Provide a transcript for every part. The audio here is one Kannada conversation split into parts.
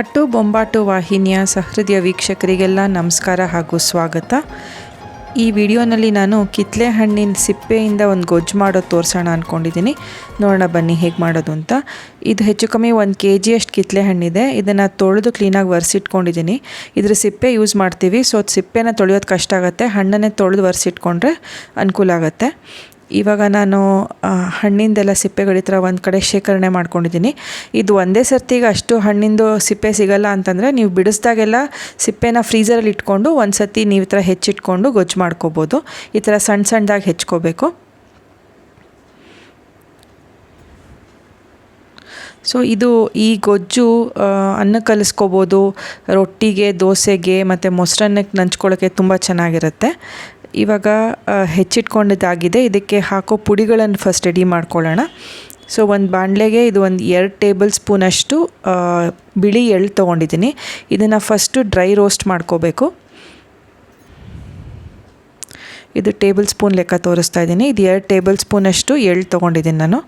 ಅಟ್ಟು ಬೊಂಬಾಟು ವಾಹಿನಿಯ ಸಹೃದಯ ವೀಕ್ಷಕರಿಗೆಲ್ಲ ನಮಸ್ಕಾರ ಹಾಗೂ ಸ್ವಾಗತ. ಈ ವಿಡಿಯೋನಲ್ಲಿ ನಾನು ಕಿತ್ತಳೆ ಹಣ್ಣಿನ ಸಿಪ್ಪೆಯಿಂದ ಒಂದು ಗೊಜ್ಜು ಮಾಡೋದು ತೋರಿಸೋಣ ಅಂದ್ಕೊಂಡಿದ್ದೀನಿ ನೋಡೋಣ ಬನ್ನಿ ಹೇಗೆ ಮಾಡೋದು ಅಂತ. ಇದು ಹೆಚ್ಚು ಕಮ್ಮಿ ಒಂದು ಕೆ ಜಿಯಷ್ಟು ಕಿತ್ಲೆ ಹಣ್ಣಿದೆ ಇದನ್ನು ತೊಳೆದು ಕ್ಲೀನಾಗಿ ಒರೆಸಿಟ್ಕೊಂಡಿದ್ದೀನಿ. ಇದ್ರ ಸಿಪ್ಪೆ ಯೂಸ್ ಮಾಡ್ತೀವಿ. ಸೊ ಸಿಪ್ಪೆನ ತೊಳೆಯೋದು ಕಷ್ಟ ಆಗುತ್ತೆ. ಹಣ್ಣನ್ನೇ ತೊಳೆದು ಒರೆಸಿಟ್ಕೊಂಡ್ರೆ ಅನುಕೂಲ ಆಗುತ್ತೆ. ಇವಾಗ ನಾನು ಹಣ್ಣಿಂದೆಲ್ಲ ಸಿಪ್ಪೆಗಳ ಥರ ಒಂದು ಕಡೆ ಶೇಖರಣೆ ಮಾಡ್ಕೊಂಡಿದ್ದೀನಿ. ಇದು ಒಂದೇ ಸರ್ತಿಗೆ ಅಷ್ಟು ಹಣ್ಣಿಂದು ಸಿಪ್ಪೆ ಸಿಗಲ್ಲ ಅಂತಂದರೆ ನೀವು ಬಿಡಿಸ್ದಾಗೆಲ್ಲ ಸಿಪ್ಪೆನ ಫ್ರೀಸರಲ್ಲಿ ಇಟ್ಕೊಂಡು ಒಂದು ಸರ್ತಿ ನೀವು ಈ ಥರ ಹೆಚ್ಚಿಟ್ಕೊಂಡು ಗೊಜ್ಜು ಮಾಡ್ಕೋಬೋದು. ಈ ಥರ ಸಣ್ಣ ಸಣ್ಣದಾಗಿ ಹೆಚ್ಕೋಬೇಕು ಸೊ ಇದು ಈ ಗೊಜ್ಜು ಅನ್ನ ಕಲಿಸ್ಕೋಬೋದು. ರೊಟ್ಟಿಗೆ, ದೋಸೆಗೆ ಮತ್ತು ಮೊಸರನ್ನಕ್ಕೆ ನಂಚ್ಕೊಳ್ಳೋಕ್ಕೆ ತುಂಬ ಚೆನ್ನಾಗಿರುತ್ತೆ. ಇವಾಗ ಹೆಚ್ಚಿಟ್ಕೊಂಡಿದ್ದಾಗಿದೆ. ಇದಕ್ಕೆ ಹಾಕೋ ಪುಡಿಗಳನ್ನು ಫಸ್ಟ್ ರೆಡಿ ಮಾಡ್ಕೊಳ್ಳೋಣ. ಸೊ ಒಂದು ಬಾಣಲೆಗೆ ಇದು ಒಂದು ಎರಡು ಟೇಬಲ್ ಸ್ಪೂನಷ್ಟು ಬಿಳಿ ಎಳ್ಳು ತೊಗೊಂಡಿದ್ದೀನಿ. ಇದನ್ನು ಫಸ್ಟು ಡ್ರೈ ರೋಸ್ಟ್ ಮಾಡ್ಕೋಬೇಕು. ಇದು ಟೇಬಲ್ ಸ್ಪೂನ್ ಲೆಕ್ಕ ತೋರಿಸ್ತಾ ಇದ್ದೀನಿ. ಇದು ಎರಡು ಟೇಬಲ್ ಸ್ಪೂನಷ್ಟು ಎಳ್ಳು ತೊಗೊಂಡಿದ್ದೀನಿ ನಾನು.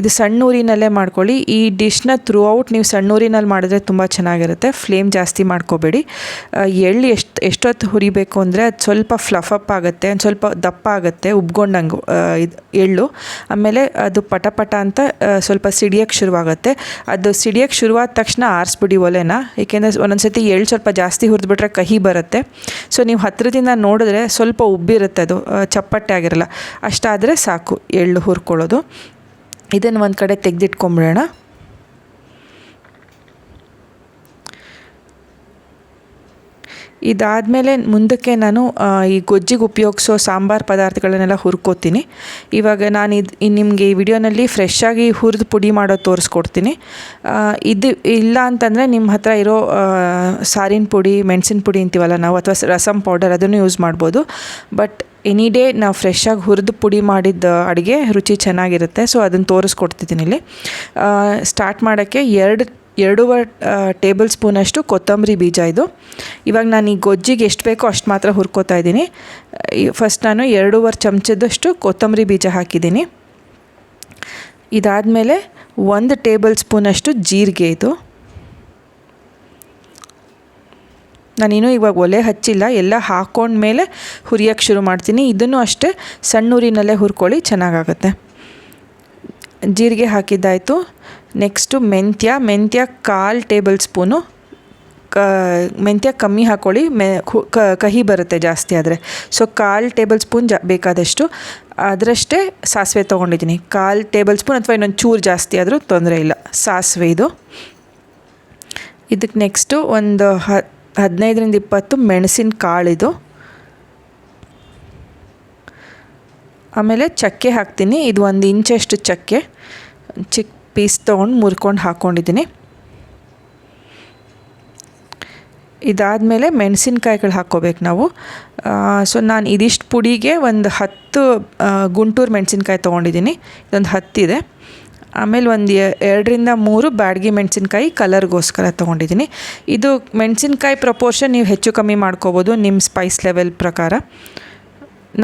ಇದು ಸಣ್ಣ ಊರಿನಲ್ಲೇ ಮಾಡ್ಕೊಳ್ಳಿ. ಈ ಡಿಶ್ನ ಥ್ರೂ ಔಟ್ ನೀವು ಸಣ್ಣ ಊರಿನಲ್ಲಿ ಮಾಡಿದ್ರೆ ತುಂಬ ಚೆನ್ನಾಗಿರುತ್ತೆ. ಫ್ಲೇಮ್ ಜಾಸ್ತಿ ಮಾಡ್ಕೋಬೇಡಿ. ಎಳ್ಳು ಎಷ್ಟು, ಎಷ್ಟೊತ್ತು ಹುರಿಬೇಕು ಅಂದರೆ ಅದು ಸ್ವಲ್ಪ ಫ್ಲಫ್ ಅಪ್ ಆಗುತ್ತೆ ಒಂದು ಸ್ವಲ್ಪ ದಪ್ಪ ಆಗುತ್ತೆ, ಉಬ್ಕೊಂಡಂಗೆ ಇದು, ಎಳ್ಳು. ಆಮೇಲೆ ಅದು ಪಟಪಟ ಪಟ ಅಂತ ಸ್ವಲ್ಪ ಸಿಡಿಯೋಕ್ಕೆ ಶುರುವಾಗುತ್ತೆ. ಅದು ಸಿಡಿಯೋಕ್ಕೆ ಶುರುವಾದ ತಕ್ಷಣ ಆರಿಸ್ಬಿಡಿ ಒಲೆನ. ಏಕೆಂದರೆ ಒಂದೊಂದು ಸತಿ ಎಳ್ಳು ಸ್ವಲ್ಪ ಜಾಸ್ತಿ ಹುರಿದ್ಬಿಟ್ರೆ ಕಹಿ ಬರುತ್ತೆ. ಸೊ ನೀವು ಹತ್ತಿರದಿಂದ ನೋಡಿದ್ರೆ ಸ್ವಲ್ಪ ಉಬ್ಬಿರುತ್ತೆ ಅದು. ಚಪ್ಪಟ್ಟೆ ಆಗಿರಲ್ಲ. ಅಷ್ಟಾದರೆ ಸಾಕು ಎಳ್ಳು ಹುರ್ಕೊಳ್ಳೋದು. ಇದನ್ನು ಒಂದು ಕಡೆ ತೆಗೆದಿಟ್ಕೊಂಬಿಡೋಣ. ಇದಾದಮೇಲೆ ಮುಂದಕ್ಕೆ ನಾನು ಈ ಗೊಜ್ಜಿಗೆ ಉಪಯೋಗಿಸೋ ಸಾಂಬಾರು ಪದಾರ್ಥಗಳನ್ನೆಲ್ಲ ಹುರ್ಕೋತೀನಿ. ಇವಾಗ ನಾನು ಇದು ನಿಮಗೆ ಈ ವಿಡಿಯೋನಲ್ಲಿ ಫ್ರೆಶ್ಶಾಗಿ ಹುರಿದು ಪುಡಿ ಮಾಡೋದು ತೋರಿಸ್ಕೊಡ್ತೀನಿ. ಇದು ಇಲ್ಲ ಅಂತಂದರೆ ನಿಮ್ಮ ಹತ್ರ ಇರೋ ಸಾರಿನ ಪುಡಿ, ಮೆಣಸಿನ ಪುಡಿ ಅಂತೀವಲ್ಲ ನಾವು, ಅಥವಾ ರಸಮ್ ಪೌಡರ್ ಅದನ್ನು ಯೂಸ್ ಮಾಡ್ಬೋದು. ಬಟ್ ಎನಿ ಡೇ ನಾವು ಫ್ರೆಶ್ಶಾಗಿ ಹುರಿದು ಪುಡಿ ಮಾಡಿದ್ದ ಅಡುಗೆ ರುಚಿ ಚೆನ್ನಾಗಿರುತ್ತೆ. ಸೊ ಅದನ್ನು ತೋರಿಸ್ಕೊಡ್ತಿದ್ದೀನಿ ಇಲ್ಲಿ. ಸ್ಟಾರ್ಟ್ ಮಾಡೋಕ್ಕೆ ಎರಡು ಎರಡೂವರೆ ಟೇಬಲ್ ಸ್ಪೂನಷ್ಟು ಕೊತ್ತಂಬರಿ ಬೀಜ ಇದು. ಇವಾಗ ನಾನು ಈ ಗೊಜ್ಜಿಗೆ ಎಷ್ಟು ಬೇಕೋ ಅಷ್ಟು ಮಾತ್ರ ಹುರ್ಕೋತಾ ಇದ್ದೀನಿ. ಫಸ್ಟ್ ನಾನು ಎರಡೂವರೆ ಚಮಚದಷ್ಟು ಕೊತ್ತಂಬರಿ ಬೀಜ ಹಾಕಿದ್ದೀನಿ. ಇದಾದಮೇಲೆ ಒಂದು ಟೇಬಲ್ ಸ್ಪೂನಷ್ಟು ಜೀರಿಗೆ ಇದು. ನಾನಿನ್ನು ಇವಾಗ ಒಲೆ ಹಚ್ಚಿಲ್ಲ, ಎಲ್ಲ ಹಾಕ್ಕೊಂಡ್ಮೇಲೆ ಹುರಿಯೋಕ್ಕೆ ಶುರು ಮಾಡ್ತೀನಿ. ಇದನ್ನು ಅಷ್ಟೇ ಸಣ್ಣ ಊರಿನಲ್ಲೇ ಹುರ್ಕೊಳ್ಳಿ, ಚೆನ್ನಾಗಾಗತ್ತೆ. ಜೀರಿಗೆ ಹಾಕಿದ್ದಾಯಿತು. ನೆಕ್ಸ್ಟು ಮೆಂತ್ಯ ಮೆಂತ್ಯ ಕಾಲು ಟೇಬಲ್ ಸ್ಪೂನು. ಕ, ಮೆಂತ್ಯ ಕಮ್ಮಿ ಹಾಕ್ಕೊಳ್ಳಿ ಮೆ ಕಹಿ ಬರುತ್ತೆ ಜಾಸ್ತಿ ಆದರೆ. ಸೊ, ಕಾಲು ಟೇಬಲ್ ಸ್ಪೂನ್ ಜಾ, ಬೇಕಾದಷ್ಟು. ಅದರಷ್ಟೇ ಸಾಸಿವೆ ತೊಗೊಂಡಿದ್ದೀನಿ. ಕಾಲು ಟೇಬಲ್ ಸ್ಪೂನ್ ಅಥವಾ ಇನ್ನೊಂದು ಚೂರು ಜಾಸ್ತಿ ಆದರೂ ತೊಂದರೆ ಇಲ್ಲ. ಸಾಸಿವೆ ಇದು. ಇದಕ್ಕೆ ನೆಕ್ಸ್ಟು ಒಂದು ಹ, ಹದಿನೈದರಿಂದ ಇಪ್ಪತ್ತು ಮೆಣಸಿನ ಕಾಳಿದು ಆಮೇಲೆ ಚಕ್ಕೆ ಹಾಕ್ತೀನಿ. ಇದು ಒಂದು ಇಂಚಷ್ಟು ಚಕ್ಕೆ. ಚಿಕ್ಕ ಪೀಸ್ ತೊಗೊಂಡು ಮುರ್ಕೊಂಡು ಹಾಕ್ಕೊಂಡಿದ್ದೀನಿ ಇದಾದಮೇಲೆ ಮೆಣಸಿನ್ಕಾಯಿಗಳು ಹಾಕ್ಕೋಬೇಕು ನಾವು. ಸೊ ನಾನು ಇದಿಷ್ಟು ಪುಡಿಗೆ ಒಂದು ಹತ್ತು ಗುಂಟೂರು ಮೆಣಸಿನ್ಕಾಯಿ ತೊಗೊಂಡಿದ್ದೀನಿ ಇದೊಂದು ಹತ್ತಿದೆ. ಆಮೇಲೆ ಒಂದು ಎರಡರಿಂದ ಮೂರು ಬ್ಯಾಡ್ಗಿ ಮೆಣಸಿನ್ಕಾಯಿ ಕಲರ್ಗೋಸ್ಕರ ತೊಗೊಂಡಿದ್ದೀನಿ ಇದು ಮೆಣಸಿನ್ಕಾಯಿ ಪ್ರಪೋರ್ಷನ್ ನೀವು ಹೆಚ್ಚು ಕಮ್ಮಿ ಮಾಡ್ಕೋಬೋದು ನಿಮ್ಮ ಸ್ಪೈಸ್ ಲೆವೆಲ್ ಪ್ರಕಾರ.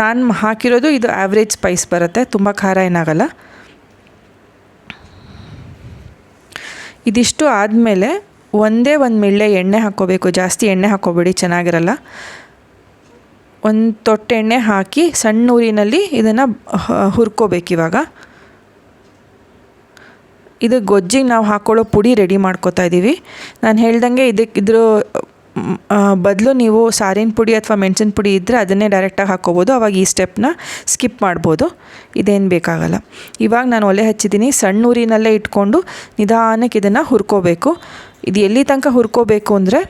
ನಾನು ಹಾಕಿರೋದು ಇದು ಆ್ಯಾವ್ರೇಜ್ ಸ್ಪೈಸ್ ಬರುತ್ತೆ, ತುಂಬ ಖಾರ ಏನಾಗಲ್ಲ. ಇದಿಷ್ಟು ಆದಮೇಲೆ ಒಂದೇ ಒಂದು ಮಿಳ್ಳೆ ಎಣ್ಣೆ ಹಾಕ್ಕೋಬೇಕು. ಜಾಸ್ತಿ ಎಣ್ಣೆ ಹಾಕ್ಕೋಬೇಡಿ, ಚೆನ್ನಾಗಿರಲ್ಲ. ಒಂದು ತೊಟ್ಟೆ ಎಣ್ಣೆ ಹಾಕಿ ಸಣ್ಣ ಊರಿನಲ್ಲಿ ಇದನ್ನು ಹುರ್ಕೋಬೇಕು ಇವಾಗ. ಇದು ಗೊಜ್ಜಿಗೆ ನಾವು ಹಾಕ್ಕೊಳ್ಳೋ ಪುಡಿ ರೆಡಿ ಮಾಡ್ಕೋತಾ ಇದ್ದೀವಿ ನಾನು ಹೇಳ್ದಂಗೆ ಇದಕ್ಕೆ ಇದ್ರ ಬದಲು ನೀವು ಸಾರಿನ ಪುಡಿ ಅಥವಾ ಮೆಣಸಿನ ಪುಡಿ ಇದ್ದರೆ ಅದನ್ನೇ ಡೈರೆಕ್ಟಾಗಿ ಹಾಕ್ಕೋಬೋದು. ಅವಾಗ ಈ ಸ್ಟೆಪ್ನ ಸ್ಕಿಪ್ ಮಾಡ್ಬೋದು. ಇದೇನು ಬೇಕಾಗಲ್ಲ. ಇವಾಗ ನಾನು ಒಲೆ ಹಚ್ಚಿದ್ದೀನಿ ಸಣ್ಣ ಊರಿನಲ್ಲೇ ಇಟ್ಕೊಂಡು ನಿಧಾನಕ್ಕೆ ಇದನ್ನು ಹುರ್ಕೋಬೇಕು. ಇದು ಎಲ್ಲಿ ತನಕ ಹುರ್ಕೋಬೇಕು ಅಂದರೆ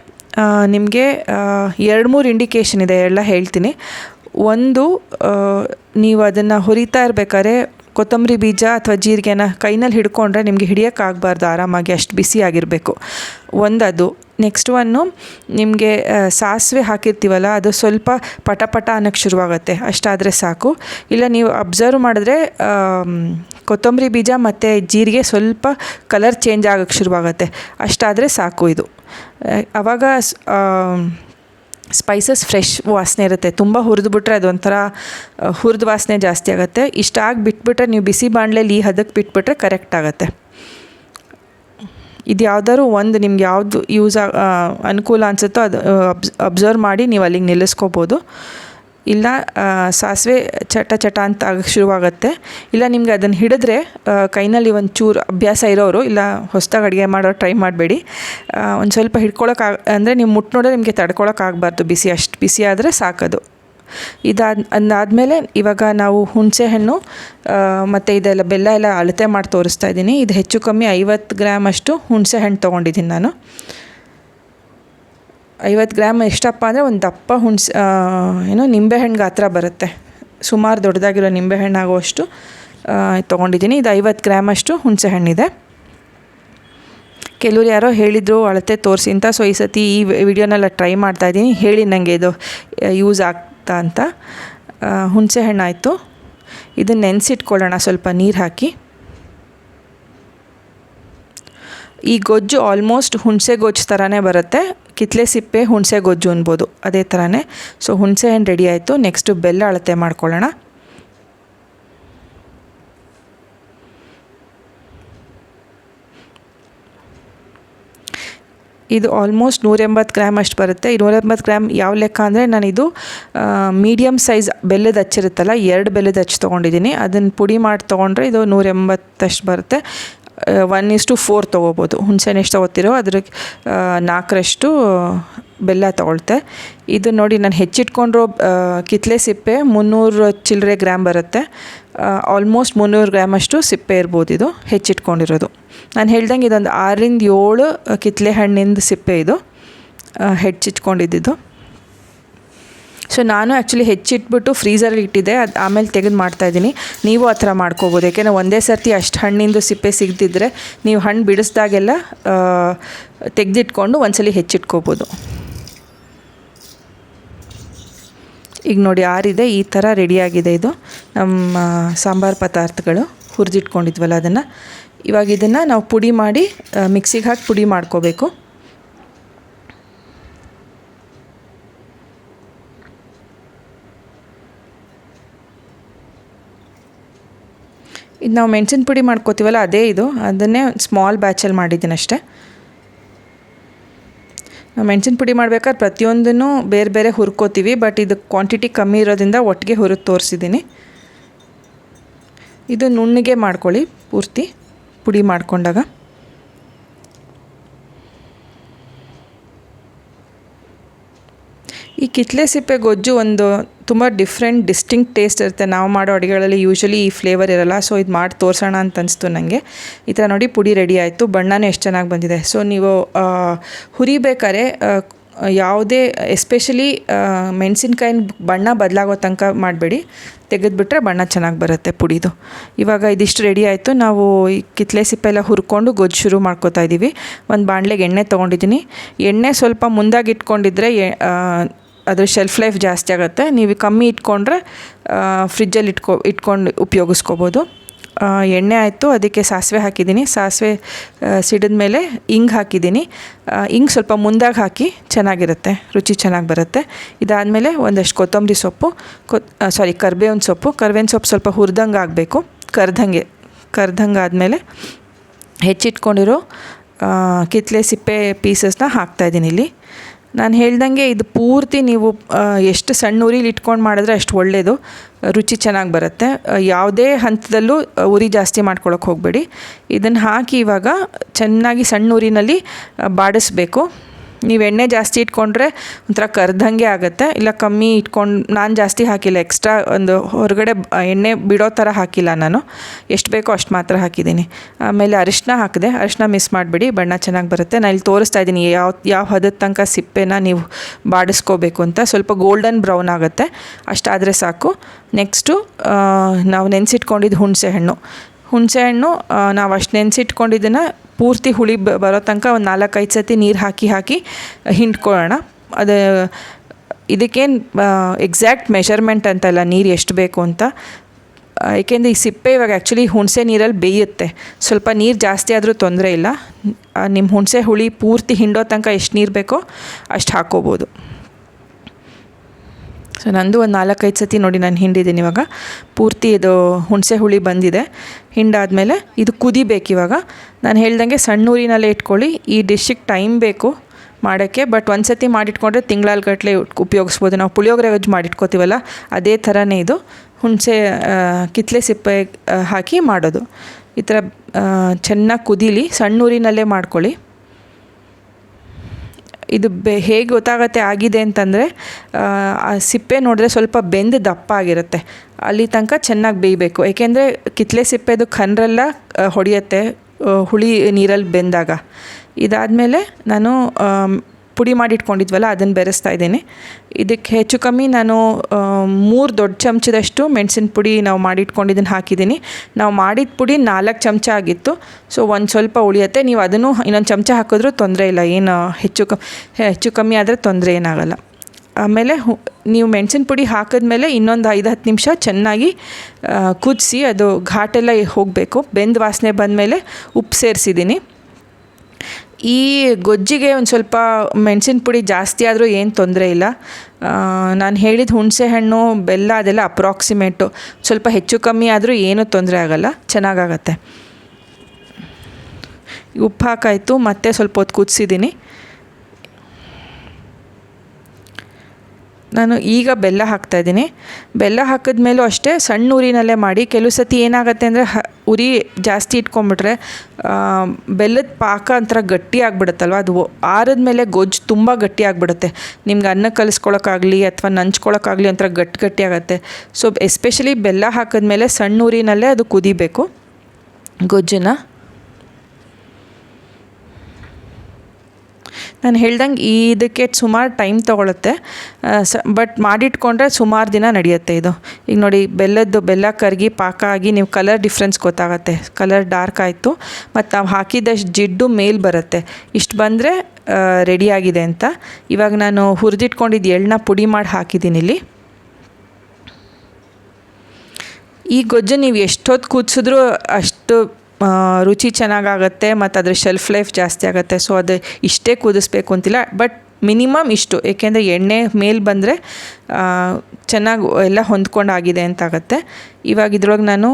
ನಿಮಗೆ ಎರಡು ಮೂರು ಇಂಡಿಕೇಷನ್ ಇದೆ, ಎಲ್ಲ ಹೇಳ್ತೀನಿ. ಒಂದು ನೀವು ಅದನ್ನು ಹುರಿತಾ ಇರ್ಬೇಕಾದ್ರೆ ಕೊತ್ತಂಬರಿ ಬೀಜ ಅಥವಾ ಜೀರಿಗೆನ ಕೈನಲ್ಲಿ ಹಿಡ್ಕೊಂಡ್ರೆ ನಿಮಗೆ ಹಿಡಿಯೋಕ್ಕಾಗಬಾರ್ದು ಆರಾಮಾಗಿ ಅಷ್ಟು ಬಿಸಿ ಆಗಿರಬೇಕು. ಒಂದದು. ನೆಕ್ಸ್ಟ್ ಒನ್ನು ನಿಮಗೆ ಸಾಸಿವೆ ಹಾಕಿರ್ತೀವಲ್ಲ, ಅದು ಸ್ವಲ್ಪ ಪಟ ಪಟ ಅನ್ನೋಕ್ಕೆ ಶುರುವಾಗುತ್ತೆ. ಅಷ್ಟಾದರೆ ಸಾಕು. ಇಲ್ಲ, ನೀವು ಅಬ್ಸರ್ವ್ ಮಾಡಿದ್ರೆ ಕೊತ್ತಂಬರಿ ಬೀಜ ಮತ್ತು ಜೀರಿಗೆ ಸ್ವಲ್ಪ ಕಲರ್ ಚೇಂಜ್ ಆಗೋಕ್ಕೆ ಶುರುವಾಗುತ್ತೆ. ಅಷ್ಟಾದರೆ ಸಾಕು ಇದು. ಆವಾಗ ಸ್ಪೈಸಸ್ ಫ್ರೆಶ್ ವಾಸನೆ ಇರುತ್ತೆ. ತುಂಬ ಹುರಿದ್ಬಿಟ್ರೆ ಅದೊಂಥರ ಹುರಿದ ವಾಸನೆ ಜಾಸ್ತಿ ಆಗುತ್ತೆ. ಇಷ್ಟಾಗಿ ಬಿಟ್ಬಿಟ್ರೆ ನೀವು ಬಿಸಿ ಬಾಣಲೆಯಲ್ಲಿ ಈ ಹದಕ್ಕೆ ಬಿಟ್ಬಿಟ್ರೆ ಕರೆಕ್ಟ್ ಆಗುತ್ತೆ. ಇದು ಯಾವ್ದಾದ್ರು ಒಂದು ನಿಮ್ಗೆ ಯಾವುದು ಯೂಸ್ ಅನುಕೂಲ ಅನಿಸುತ್ತೋ ಅದು ಅಬ್ಸ್ ಅಬ್ಸರ್ವ್ ಮಾಡಿ ನೀವು ಅಲ್ಲಿಗೆ ನಿಲ್ಲಿಸ್ಕೋಬೋದು. ಇಲ್ಲ ಸಾಸಿವೆ ಚಟ ಚಟ ಅಂತ ಶುರುವಾಗುತ್ತೆ. ಇಲ್ಲ, ನಿಮಗೆ ಅದನ್ನು ಹಿಡಿದ್ರೆ ಕೈನಲ್ಲಿ ಒಂದು ಚೂರು ಅಭ್ಯಾಸ ಇರೋರು, ಇಲ್ಲ ಹೊಸ್ದಾಗಿ ಅಡುಗೆ ಮಾಡೋ ಟ್ರೈ ಮಾಡಬೇಡಿ. ಒಂದು ಸ್ವಲ್ಪ ಹಿಡ್ಕೊಳಕ್ಕೆ ಅಂದರೆ ನೀವು ಮುಟ್ಟು ನೋಡಿದ್ರೆ ನಿಮಗೆ ತಡ್ಕೊಳಕ್ಕಾಗಬಾರ್ದು ಬಿಸಿ ಅಷ್ಟು, ಬಿಸಿ ಆದರೆ ಸಾಕದು. ಇದಾದ, ಅದಾದಮೇಲೆ ಇವಾಗ ನಾವು ಹುಣಸೆ ಹಣ್ಣು ಮತ್ತು ಇದೆಲ್ಲ ಬೆಲ್ಲ ಎಲ್ಲ ಅಳತೆ ಮಾಡಿ ತೋರಿಸ್ತಾ ಇದ್ದೀನಿ. ಇದು ಹೆಚ್ಚು ಕಮ್ಮಿ ಐವತ್ತು ಗ್ರಾಮ್ ಅಷ್ಟು ಹುಣಸೆ ಹಣ್ಣು ತೊಗೊಂಡಿದ್ದೀನಿ ನಾನು. ಐವತ್ತು ಗ್ರಾಮ್ ಎಷ್ಟಪ್ಪ ಅಂದರೆ ಒಂದು ದಪ್ಪ ಹುಣಸೆ ಏನು ನಿಂಬೆಹಣ್ಣು ಗಾತ್ರ ಬರುತ್ತೆ. ಸುಮಾರು ದೊಡ್ಡದಾಗಿರೋ ನಿಂಬೆಹಣ್ಣು ಆಗುವಷ್ಟು ತೊಗೊಂಡಿದ್ದೀನಿ. ಇದು ಐವತ್ತು ಗ್ರಾಮ್ ಅಷ್ಟು ಹುಣಸೆ ಹಣ್ಣಿದೆ. ಕೆಲವ್ರು ಯಾರೋ ಹೇಳಿದರು, ಅಳತೆ ತೋರಿಸಿ ಅಂತ. ಸೊ ಈ ಸತಿ ಈ ವಿಡಿಯೋನೆಲ್ಲ ಟ್ರೈ ಮಾಡ್ತಾ ಇದ್ದೀನಿ. ಹೇಳಿ ನನಗೆ ಇದು ಯೂಸ್ ಆಗ್ತಾ ಅಂತ. ಹುಣಸೆ ಹಣ್ಣು ಆಯಿತು. ಇದನ್ನು ನೆನೆಸಿಟ್ಕೊಳ್ಳೋಣ, ಸ್ವಲ್ಪ ನೀರು ಹಾಕಿ. ಈ ಗೊಜ್ಜು ಆಲ್ಮೋಸ್ಟ್ ಹುಣಸೆ ಗೊಜ್ಜು ಥರನೇ ಬರುತ್ತೆ. ಕಿತ್ಲೆ ಸಿಪ್ಪೆ ಹುಣಸೆ ಗೊಜ್ಜು ಅನ್ಬೋದು, ಅದೇ ಥರನೇ ಸೊ ಹುಣಸೆ ಹಣ್ಣು ರೆಡಿ ಆಯಿತು. ನೆಕ್ಸ್ಟು ಬೆಲ್ಲ ಅಳತೆ ಮಾಡ್ಕೊಳ್ಳೋಣ. ಇದು ಆಲ್ಮೋಸ್ಟ್ ನೂರೆಂಬತ್ತು ಗ್ರಾಮ್ ಅಷ್ಟು ಬರುತ್ತೆ. ಈ ನೂರೆಂಬತ್ತು ಗ್ರಾಮ್ ಯಾವ ಲೆಕ್ಕ ಅಂದರೆ ನಾನಿದು ಮೀಡಿಯಮ್ ಸೈಜ್ ಬೆಲ್ಲದ ಹಚ್ಚಿರುತ್ತಲ್ಲ, ಎರಡು ಬೆಲ್ಲದ ಹಚ್ಚಿ ತೊಗೊಂಡಿದ್ದೀನಿ ಅದನ್ನು ಪುಡಿ ಮಾಡಿ ತೊಗೊಂಡ್ರೆ ಇದು ನೂರೆಂಬತ್ತಷ್ಟು ಬರುತ್ತೆ. ಒನ್ ಇಸ್ ಟು ಫೋರ್ ತೊಗೋಬೋದು. ಹುಣಸೆಹಣ್ಣು ಎಷ್ಟು ತೊಗೋತಿರೋ ಅದ್ರ ನಾಲ್ಕರಷ್ಟು ಬೆಲ್ಲ ತೊಗೊಳ್ತೆ. ಇದು ನೋಡಿ ನಾನು ಹೆಚ್ಚಿಟ್ಕೊಂಡಿರೋ ಕಿತ್ಲೆ ಸಿಪ್ಪೆ ಮುನ್ನೂರು ಚಿಲ್ಲರೆ ಗ್ರಾಮ್ ಬರುತ್ತೆ. ಆಲ್ಮೋಸ್ಟ್ ಮುನ್ನೂರು ಗ್ರಾಮ್ ಅಷ್ಟು ಸಿಪ್ಪೆ ಇರ್ಬೋದು ಇದು, ಹೆಚ್ಚಿಟ್ಕೊಂಡಿರೋದು. ನಾನು ಹೇಳ್ದಂಗೆ ಇದೊಂದು ಆರರಿಂದ ಏಳು ಕಿತ್ಲೆ ಹಣ್ಣಿಂದ ಸಿಪ್ಪೆ ಇದು ಹೆಚ್ಚಿಟ್ಕೊಂಡಿದ್ದು ಸೊ ನಾನು ಆ್ಯಕ್ಚುಲಿ ಹೆಚ್ಚಿಟ್ಬಿಟ್ಟು ಫ್ರೀಸರಲ್ಲಿ ಇಟ್ಟಿದ್ದೆ. ಅದು ಆಮೇಲೆ ತೆಗೆದು ಮಾಡ್ತಾಯಿದ್ದೀನಿ ನೀವು ಆ ಥರ ಮಾಡ್ಕೋಬೋದು. ಯಾಕೆಂದರೆ ಒಂದೇ ಸರ್ತಿ ಅಷ್ಟು ಹಣ್ಣಿಂದು ಸಿಪ್ಪೆ ಸಿಗದಿದ್ದರೆ ನೀವು ಹಣ್ಣು ಬಿಡಿಸ್ದಾಗೆಲ್ಲ ತೆಗೆದಿಟ್ಕೊಂಡು ಒಂದ್ಸಲಿ ಹೆಚ್ಚಿಟ್ಕೋಬೋದು. ಈಗ ನೋಡಿ ಆರಿದೆ. ಈ ಥರ ರೆಡಿಯಾಗಿದೆ ಇದು. ನಮ್ಮ ಸಾಂಬಾರು ಪದಾರ್ಥಗಳು. ಹುರಿದಿಟ್ಕೊಂಡಿದ್ವಲ್ಲ ಅದನ್ನು. ಇವಾಗ ಇದನ್ನು ನಾವು ಪುಡಿ ಮಾಡಿ ಮಿಕ್ಸಿಗೆ ಹಾಕಿ ಪುಡಿ ಮಾಡ್ಕೋಬೇಕು. ಇದು ನಾವು ಮೆಣಸಿನ ಪುಡಿ ಮಾಡ್ಕೋತೀವಲ್ಲ ಅದೇ ಇದು. ಅದನ್ನೇ ಸ್ಮಾಲ್ ಬ್ಯಾಚಲ್ಲಿ ಮಾಡಿದ್ದೀನಿ ಅಷ್ಟೇ. ನಾವು ಮೆಣಸಿನ ಪುಡಿ ಮಾಡ್ಬೇಕಾದ್ರೆ ಪ್ರತಿಯೊಂದನ್ನು ಬೇರೆ ಬೇರೆ ಹುರ್ಕೋತೀವಿ ಬಟ್ ಇದು ಕ್ವಾಂಟಿಟಿ ಕಮ್ಮಿ ಇರೋದ್ರಿಂದ ಒಟ್ಟಿಗೆ ಹುರಿದು ತೋರಿಸಿದ್ದೀನಿ. ಇದು ನುಣ್ಣಗೆ ಮಾಡ್ಕೊಳ್ಳಿ ಪೂರ್ತಿ ಪುಡಿ ಮಾಡ್ಕೊಂಡಾಗ. ಈ ಕಿತ್ಲೆ ಸಿಪ್ಪೆ ಗೊಜ್ಜು ಒಂದು ತುಂಬ ಡಿಫ್ರೆಂಟ್ ಡಿಸ್ಟಿಂಕ್ಟ್ ಟೇಸ್ಟ್ ಇರುತ್ತೆ. ನಾವು ಮಾಡೋ ಅಡುಗೆಗಳಲ್ಲಿ ಯೂಶ್ವಲಿ ಈ ಫ್ಲೇವರ್ ಇರಲ್ಲ. ಸೊ ಇದು ಮಾಡಿ ತೋರಿಸೋಣ ಅಂತ ಅನಿಸ್ತು ನನಗೆ ಈ ಥರ ನೋಡಿ ಪುಡಿ ರೆಡಿ ಆಯಿತು. ಬಣ್ಣನೂ ಎಷ್ಟು ಚೆನ್ನಾಗಿ ಬಂದಿದೆ. ಸೊ ನೀವು ಹುರಿಬೇಕಾದ್ರೆ ಯಾವುದೇ ಎಸ್ಪೆಷಲಿ ಮೆಣಸಿನ್ಕಾಯಿನ ಬಣ್ಣ ಬದಲಾಗೋ ತನಕ ಮಾಡಬೇಡಿ. ತೆಗೆದುಬಿಟ್ರೆ ಬಣ್ಣ ಚೆನ್ನಾಗಿ ಬರುತ್ತೆ ಪುಡಿದು. ಇವಾಗ ಇದಿಷ್ಟು ರೆಡಿ ಆಯಿತು. ನಾವು ಈ ಕಿತ್ಲೆ ಸಿಪ್ಪೆ ಎಲ್ಲ ಹುರ್ಕೊಂಡು ಗೊಜ್ಜು ಶುರು ಮಾಡ್ಕೋತಾ ಇದ್ದೀವಿ ಒಂದು ಬಾಣಲೆಗೆ ಎಣ್ಣೆ ತೊಗೊಂಡಿದ್ದೀನಿ. ಎಣ್ಣೆ ಸ್ವಲ್ಪ ಮುಂದಾಗಿಟ್ಕೊಂಡಿದ್ರೆ ಅದ್ರ ಶೆಲ್ಫ್ ಲೈಫ್ ಜಾಸ್ತಿ ಆಗುತ್ತೆ. ನೀವು ಕಮ್ಮಿ ಇಟ್ಕೊಂಡ್ರೆ ಫ್ರಿಜ್ಜಲ್ಲಿ ಇಟ್ಕೊ, ಇಟ್ಕೊಂಡು ಉಪಯೋಗಿಸ್ಕೋಬೋದು. ಎಣ್ಣೆ ಆಯಿತು, ಅದಕ್ಕೆ ಸಾಸಿವೆ ಹಾಕಿದ್ದೀನಿ. ಸಾಸಿವೆ ಸಿಡಿದ ಮೇಲೆ ಇಂಗು ಹಾಕಿದ್ದೀನಿ. ಇಂಗ್ ಸ್ವಲ್ಪ ಮುಂದಾಗಿ ಹಾಕಿ ಚೆನ್ನಾಗಿರುತ್ತೆ, ರುಚಿ ಚೆನ್ನಾಗಿ ಬರುತ್ತೆ. ಇದಾದಮೇಲೆ ಒಂದಷ್ಟು ಕೊತ್ತಂಬರಿ ಸೊಪ್ಪು ಕೊ ಸಾರಿ ಕರ್ಬೇವಿನ ಸೊಪ್ಪು. ಕರ್ಬೇವಿನ ಸೊಪ್ಪು ಸ್ವಲ್ಪ ಹುರಿದಂಗೆ ಆಗಬೇಕು. ಕರ್ದಂಗೆ ಕರ್ದಂಗೆ ಆದಮೇಲೆ ಹೆಚ್ಚಿಟ್ಕೊಂಡಿರೋ ಕಿತ್ತಲೆ ಸಿಪ್ಪೆ ಪೀಸಸ್ನ ಹಾಕ್ತಾಯಿದ್ದೀನಿ ಇಲ್ಲಿ. ನಾನು ಹೇಳ್ದಂಗೆ ಇದು ಪೂರ್ತಿ ನೀವು ಎಷ್ಟು ಸಣ್ಣ ಉರಿಲಿ ಇಟ್ಕೊಂಡು ಮಾಡಿದ್ರೆ ಅಷ್ಟು ಒಳ್ಳೆಯದು ರುಚಿ ಚೆನ್ನಾಗಿ ಬರುತ್ತೆ. ಯಾವುದೇ ಹಂತದಲ್ಲೂ ಉರಿ ಜಾಸ್ತಿ ಮಾಡ್ಕೊಳಕ್ಕೆ ಹೋಗಬೇಡಿ. ಇದನ್ನು ಹಾಕಿ ಇವಾಗ ಚೆನ್ನಾಗಿ ಸಣ್ಣ ಉರಿನಲ್ಲಿ ಬಾಡಿಸ್ಬೇಕು. ನೀವು ಎಣ್ಣೆ ಜಾಸ್ತಿ ಇಟ್ಕೊಂಡ್ರೆ ಒಂಥರ ಕರ್ದಂಗೆ ಆಗುತ್ತೆ. ಇಲ್ಲ ಕಮ್ಮಿ ಇಟ್ಕೊಂಡು, ನಾನು ಜಾಸ್ತಿ ಹಾಕಿಲ್ಲ ಎಕ್ಸ್ಟ್ರಾ ಒಂದು ಹೊರಗಡೆ ಎಣ್ಣೆ ಬಿಡೋ ಥರ ಹಾಕಿಲ್ಲ ನಾನು. ಎಷ್ಟು ಬೇಕೋ ಅಷ್ಟು ಮಾತ್ರ ಹಾಕಿದ್ದೀನಿ. ಆಮೇಲೆ ಅರಿಶಿನ ಹಾಕಿದೆ. ಅರಿಶಿನ ಮಿಸ್ ಮಾಡಿಬಿಡಿ, ಬಣ್ಣ ಚೆನ್ನಾಗಿ ಬರುತ್ತೆ. ನಾನು ಇಲ್ಲಿ ತೋರಿಸ್ತಾ ಇದ್ದೀನಿ, ಯಾವ ಯಾವ ಹದದ ತನಕ ಸಿಪ್ಪೆನ ನೀವು ಬಾಡಿಸ್ಕೋಬೇಕು ಅಂತ. ಸ್ವಲ್ಪ ಗೋಲ್ಡನ್ ಬ್ರೌನ್ ಆಗುತ್ತೆ. ಅಷ್ಟಾದರೆ ಸಾಕು. ನೆಕ್ಸ್ಟು ನಾವು ನೆನೆಸಿಟ್ಕೊಂಡಿದ್ದು ಹುಣಸೆ ಹಣ್ಣು. ಹುಣಸೆ ಹಣ್ಣು ನಾವು ಅಷ್ಟು ನೆನೆಸಿಟ್ಕೊಂಡಿದ್ದನ್ನು ಪೂರ್ತಿ ಹುಳಿ ಬರೋ ತನಕ ಒಂದು ನಾಲ್ಕೈದು ಸತಿ ನೀರು ಹಾಕಿ ಹಾಕಿ ಹಿಂಡ್ಕೊಳ್ಳೋಣ. ಅದು, ಇದಕ್ಕೇನು ಎಕ್ಸಾಕ್ಟ್ ಮೆಷರ್ಮೆಂಟ್ ಅಂತಲ್ಲ ನೀರು ಎಷ್ಟು ಬೇಕು ಅಂತ. ಏಕೆಂದರೆ ಈ ಸಿಪ್ಪೆ ಇವಾಗ ಆ್ಯಕ್ಚುಲಿ ಹುಣಸೆ ನೀರಲ್ಲಿ ಬೇಯುತ್ತೆ. ಸ್ವಲ್ಪ ನೀರು ಜಾಸ್ತಿ ಆದರೂ ತೊಂದರೆ ಇಲ್ಲ. ನಿಮ್ಮ ಹುಣಸೆ ಹುಳಿ ಪೂರ್ತಿ ಹಿಂಡೋ ತನಕ ಎಷ್ಟು ನೀರು ಬೇಕೋ ಅಷ್ಟು ಹಾಕ್ಕೋಬೋದು ಸೊ ನಂದು ಒಂದು ನಾಲ್ಕೈದು ಸತಿ ನೋಡಿ ನಾನು ಹಿಂಡಿದ್ದೀನಿ ಇವಾಗ. ಪೂರ್ತಿ ಇದು ಹುಣಸೆ ಹುಳಿ ಬಂದಿದೆ. ಹಿಂಡಾದಮೇಲೆ ಇದು ಕುದಿಬೇಕು ಇವಾಗ. ನಾನು ಹೇಳ್ದಂಗೆ ಸಣ್ಣ ಊರಿನಲ್ಲೇ ಇಟ್ಕೊಳ್ಳಿ. ಈ ಡಿಶ್ಶಿಗೆ ಟೈಮ್ ಬೇಕು ಮಾಡೋಕ್ಕೆ ಬಟ್ ಒಂದು ಸತಿ ಮಾಡಿಟ್ಕೊಂಡ್ರೆ ತಿಂಗಳಾಲ್ಗಟ್ಲೆ ಉಪಯೋಗಿಸ್ಬೋದು. ನಾವು ಪುಳಿಯೋಗರೆ ವೆಜ್ ಮಾಡಿಟ್ಕೋತೀವಲ್ಲ, ಅದೇ ಥರನೇ ಇದು. ಹುಣಸೆ ಕಿತ್ತಲೆ ಸಿಪ್ಪೆ ಹಾಕಿ ಮಾಡೋದು. ಈ ಥರ ಚೆನ್ನಾಗಿ ಕುದೀಲಿ, ಸಣ್ಣ ಊರಿನಲ್ಲೇ ಮಾಡ್ಕೊಳ್ಳಿ. ಇದು ಬೆ, ಹೇಗೆ ಗೊತ್ತಾಗತ್ತೆ ಆಗಿದೆ ಅಂತಂದರೆ, ಆ ಸಿಪ್ಪೆ ನೋಡಿದ್ರೆ ಸ್ವಲ್ಪ ಬೆಂದು ದಪ್ಪ ಆಗಿರುತ್ತೆ ಅಲ್ಲಿ ತನಕ ಚೆನ್ನಾಗಿ ಬೇಯಬೇಕು. ಏಕೆಂದರೆ ಕಿತ್ತಲೆ ಸಿಪ್ಪೆದು ಕನ್ರೆಲ್ಲ ಹೊಡೆಯುತ್ತೆ ಹುಳಿ ನೀರಲ್ಲಿ ಬೆಂದಾಗ. ಇದಾದಮೇಲೆ ನಾನು ಆಮ್, ಮಾಡಿ ಇಟ್ಕೊಂಡಿದ್ವಲ್ಲ ಅದನ್ನು ಬೆರೆಸ್ತಾ ಇದ್ದೀನಿ. ಇದಕ್ಕೆ ಹೆಚ್ಚು ಕಮ್ಮಿ ನಾನು ಮೂರು ದೊಡ್ಡ ಚಮಚದಷ್ಟು ಮೆಣಸಿನ ಪುಡಿ ನಾವು ಮಾಡಿಟ್ಕೊಂಡಿದ್ದನ್ನು ಹಾಕಿದ್ದೀನಿ. ನಾವು ಮಾಡಿದ ಪುಡಿ ನಾಲ್ಕು ಚಮಚ ಆಗಿತ್ತು. ಸೊ ಒಂದು ಸ್ವಲ್ಪ ಉಳಿಯುತ್ತೆ. ನೀವು ಅದನ್ನು ಇನ್ನೊಂದು ಚಮಚ ಹಾಕಿದ್ರೂ ತೊಂದರೆ ಇಲ್ಲ. ಏನು ಹೆಚ್ಚು ಕಮ್ ಹೆಚ್ಚು ಕಮ್ಮಿ ಆದರೆ ತೊಂದರೆ ಏನಾಗಲ್ಲ. ಆಮೇಲೆ ನೀವು ಮೆಣಸಿನ ಪುಡಿ ಹಾಕಿದ್ಮೇಲೆ ಇನ್ನೊಂದು ಐದು ಹತ್ತು ನಿಮಿಷ ಚೆನ್ನಾಗಿ ಕುದಿಸಿ ಅದು ಘಾಟೆಲ್ಲ ಹೋಗಬೇಕು. ಬೆಂದ ವಾಸನೆ ಬಂದಮೇಲೆ ಉಪ್ಪು ಸೇರಿಸಿದ್ದೀನಿ. ಈ ಗೊಜ್ಜಿಗೆ ಒಂದು ಸ್ವಲ್ಪ ಮೆಣಸಿನ ಪುಡಿ ಜಾಸ್ತಿ ಆದರೂ ಏನು ತೊಂದರೆ ಇಲ್ಲ. ನಾನು ಹೇಳಿದ ಹುಣಸೆ ಹಣ್ಣು, ಬೆಲ್ಲ ಅದೆಲ್ಲ ಅಪ್ರಾಕ್ಸಿಮೇಟು. ಸ್ವಲ್ಪ ಹೆಚ್ಚು ಕಮ್ಮಿ ಆದರೂ ಏನೂ ತೊಂದರೆ ಆಗಲ್ಲ. ಚೆನ್ನಾಗಾಗತ್ತೆ. ಉಪ್ಪು ಹಾಕಾಯಿತು ಮತ್ತೆ ಸ್ವಲ್ಪ ಹೊತ್ತು ಕುದಿಸಿದ್ದೀನಿ ನಾನು ಈಗ ಬೆಲ್ಲ ಹಾಕ್ತಾಯಿದ್ದೀನಿ ಬೆಲ್ಲ ಹಾಕಿದ ಮೇಲೂ ಅಷ್ಟೇ ಸಣ್ಣ ಉರಿನಲ್ಲೇ ಮಾಡಿ ಕೆಲವು ಸತಿ ಏನಾಗುತ್ತೆ ಅಂದರೆ ಹ ಉರಿ ಜಾಸ್ತಿ ಇಟ್ಕೊಂಬಿಟ್ರೆ ಆ, ಬೆಲ್ಲದ ಪಾಕ ಒಂಥರ ಗಟ್ಟಿ ಆಗಿಬಿಡುತ್ತಲ್ವ? ಅದು ಆರಿದ್ಮೇಲೆ ಗೊಜ್ಜು ತುಂಬ ಗಟ್ಟಿ ಆಗಿಬಿಡುತ್ತೆ. ನಿಮ್ಗೆ ಅನ್ನ ಕಲಿಸ್ಕೊಳಕ್ಕಾಗಲಿ ಅಥವಾ ನಂಚ್ಕೊಳಕ್ಕಾಗಲಿ ಒಂಥರ ಗಟ್ಟಿ ಗಟ್ಟಿ ಆಗುತ್ತೆ. ಸೊ ಎಸ್ಪೆಷಲಿ ಬೆಲ್ಲ ಹಾಕಿದ್ಮೇಲೆ ಸಣ್ಣ ಉರಿನಲ್ಲೇ ಅದು ಕುದಿಬೇಕು. ಗೊಜ್ಜನ್ನ. ನಾನು ಹೇಳ್ದಂಗೆ ಇದಕ್ಕೆ ಸುಮಾರು ಟೈಮ್ ತೊಗೊಳುತ್ತೆ. ಸ, ಬಟ್ ಮಾಡಿಟ್ಕೊಂಡ್ರೆ ಸುಮಾರು ದಿನ ನಡೆಯುತ್ತೆ ಇದು. ಈಗ ನೋಡಿ, ಬೆಲ್ಲದ್ದು ಬೆಲ್ಲ ಕರಗಿ ಪಾಕ ಆಗಿ ನೀವು ಕಲರ್ ಡಿಫ್ರೆನ್ಸ್ ಗೊತ್ತಾಗತ್ತೆ. ಕಲರ್ ಡಾರ್ಕ್ ಆಯಿತು. ಮತ್ತು ನಾವು ಹಾಕಿದಷ್ಟು ಜಿಡ್ಡು ಮೇಲ್ ಬರುತ್ತೆ. ಇಷ್ಟು ಬಂದರೆ ರೆಡಿಯಾಗಿದೆ ಅಂತ. ಇವಾಗ ನಾನು ಹುರಿದಿಟ್ಕೊಂಡಿದ್ದು ಎಳ್ಳನ್ನ ಪುಡಿ ಮಾಡಿ ಹಾಕಿದ್ದೀನಿ ಇಲ್ಲಿ. ಈ ಗೊಜ್ಜು ನೀವು ಎಷ್ಟೊತ್ತು ಕುದಿಸಿದ್ರೂ ಅಷ್ಟು ರುಚಿ ಚೆನ್ನಾಗಾಗತ್ತೆ ಮತ್ತು ಅದ್ರ ಶೆಲ್ಫ್ ಲೈಫ್ ಜಾಸ್ತಿ ಆಗುತ್ತೆ. ಸೊ ಅದು ಇಷ್ಟೇ ಕುದಿಸ್ಬೇಕು ಅಂತಿಲ್ಲ. ಬಟ್ ಮಿನಿಮಮ್ ಇಷ್ಟು. ಏಕೆಂದರೆ ಎಣ್ಣೆ ಮೇಲೆ ಬಂದರೆ ಚೆನ್ನಾಗಿ ಎಲ್ಲ ಹೊಂದ್ಕೊಂಡಾಗಿದೆ ಅಂತಾಗತ್ತೆ. ಇವಾಗ ಇದ್ರೊಳಗೆ ನಾನು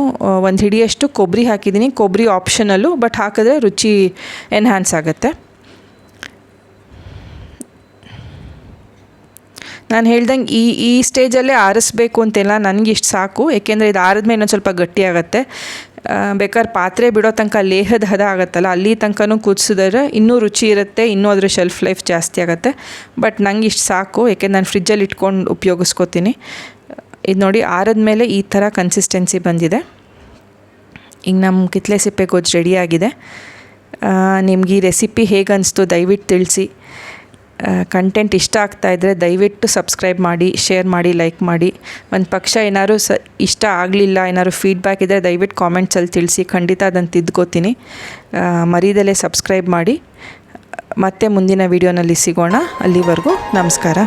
ಒಂದು ಹಿಡಿಯಷ್ಟು ಕೊಬ್ಬರಿ ಹಾಕಿದ್ದೀನಿ. ಕೊಬ್ಬರಿ ಆಪ್ಷನಲ್ಲು ಬಟ್ ಹಾಕಿದ್ರೆ ರುಚಿ ಎನ್ಹ್ಯಾನ್ಸ್ ಆಗುತ್ತೆ. ನಾನು ಹೇಳ್ದಂಗೆ ಈ ಈ ಸ್ಟೇಜಲ್ಲೇ ಆರಿಸ್ಬೇಕು ಅಂತೆಲ್ಲ ನನಗೆ ಇಷ್ಟು ಸಾಕು. ಏಕೆಂದರೆ ಇದು ಆರಿದ್ಮೇಲೆ ಇನ್ನೊಂದು ಸ್ವಲ್ಪ ಗಟ್ಟಿ ಆಗುತ್ತೆ. ಆ, ಬೇಕಾದ್ರೆ ಪಾತ್ರೆ ಬಿಡೋ ತನಕ ಲೇಹದ ಹದ ಆಗುತ್ತಲ್ಲ, ಅಲ್ಲಿ ತನಕನೂ ಕುದಿಸಿದ್ರೆ ಇನ್ನೂ ರುಚಿ ಇರುತ್ತೆ, ಇನ್ನೂ ಅದರ ಶೆಲ್ಫ್ ಲೈಫ್ ಜಾಸ್ತಿ ಆಗುತ್ತೆ. ಬಟ್ ನಂಗೆ ಇಷ್ಟು ಸಾಕು ಯಾಕೆಂದ್ರೆ ನಾನು ಫ್ರಿಜ್ಜಲ್ಲಿ ಇಟ್ಕೊಂಡು ಉಪಯೋಗಿಸ್ಕೋತೀನಿ. ಇದು ನೋಡಿ ಆರಿದ್ಮೇಲೆ ಈ ಥರ ಕನ್ಸಿಸ್ಟೆನ್ಸಿ ಬಂದಿದೆ. ಈಗ ನಮ್ಮ ಕಿತ್ಲೆ ಸಿಪ್ಪೆ ಗೊಜ್ಜು ರೆಡಿಯಾಗಿದೆ ನಿಮ್ಗೆ ಈ ರೆಸಿಪಿ ಹೇಗೆ ಅನಿಸ್ತು ದಯವಿಟ್ಟು ತಿಳಿಸಿ. ಕಂಟೆಂಟ್ ಇಷ್ಟ ಆಗ್ತಾ ಇದ್ದರೆ ದಯವಿಟ್ಟು ಸಬ್ಸ್ಕ್ರೈಬ್ ಮಾಡಿ ಶೇರ್ ಮಾಡಿ ಲೈಕ್ ಮಾಡಿ. ಒಂದು ಪಕ್ಷ ಏನಾದರೂ ಸ, ಇಷ್ಟ ಆಗಲಿಲ್ಲ, ಏನಾದ್ರು ಫೀಡ್ಬ್ಯಾಕ್ ಇದ್ದರೆ ದಯವಿಟ್ಟು ಕಾಮೆಂಟ್ಸಲ್ಲಿ ತಿಳಿಸಿ. ಖಂಡಿತ ಅದನ್ನು ತಿದ್ಕೋತೀನಿ. ಮರೀದಲ್ಲೇ ಸಬ್ಸ್ಕ್ರೈಬ್ ಮಾಡಿ. ಮತ್ತೆ ಮುಂದಿನ ವೀಡಿಯೋನಲ್ಲಿ ಸಿಗೋಣ. ಅಲ್ಲಿವರೆಗೂ ನಮಸ್ಕಾರ.